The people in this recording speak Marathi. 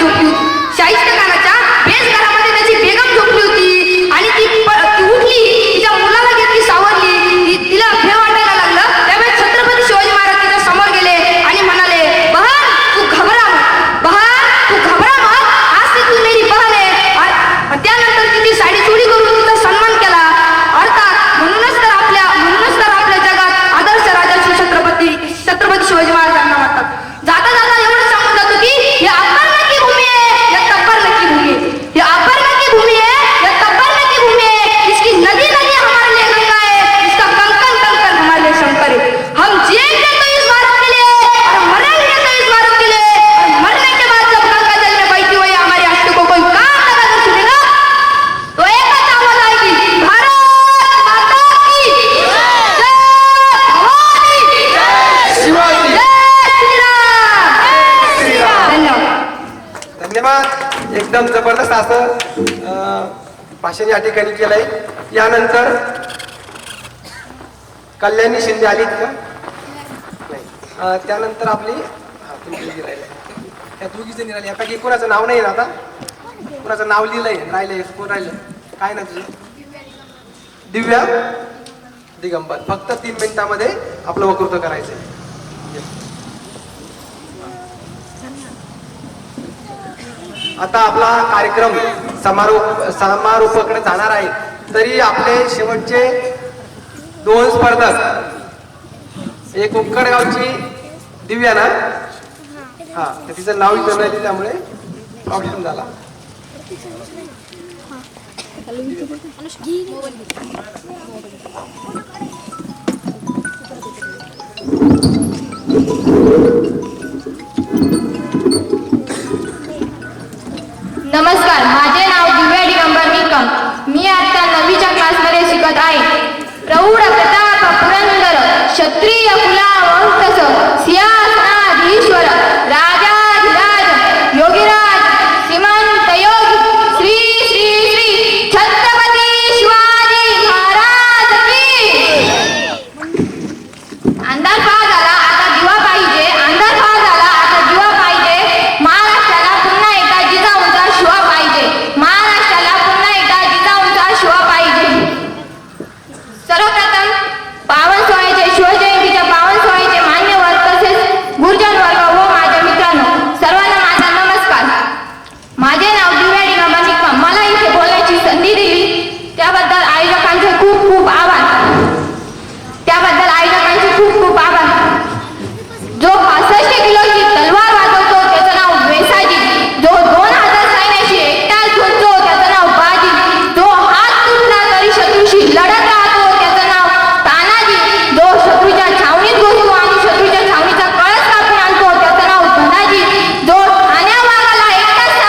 রূপ চাইছে एकदम जबरदस्त असं भाषण या ठिकाणी केलंय. यानंतर कल्याणी शिंदे आली का नाही. त्यानंतर आपली त्या दोघी जणी राहिल्या यापैकी कोणाचं नाव नाही ना आता कोणाचं नाव लिहिलंय? राहिलंय कोण राहिलं? काय ना तुझं? दिव्या. दिगंबर. फक्त तीन मिनिटामध्ये आपलं वक्तृत्व करायचंय. आता आपला कार्यक्रम समारोप समारोपाकडे जाणार आहे. तरी आपले शेवटचे दोन स्पर्धक एक उक्कडगावची दिव्या ना? हा तर तिचं नाव इथं नाही त्यामुळे प्रॉब्लेम झाला. नमस्कार जो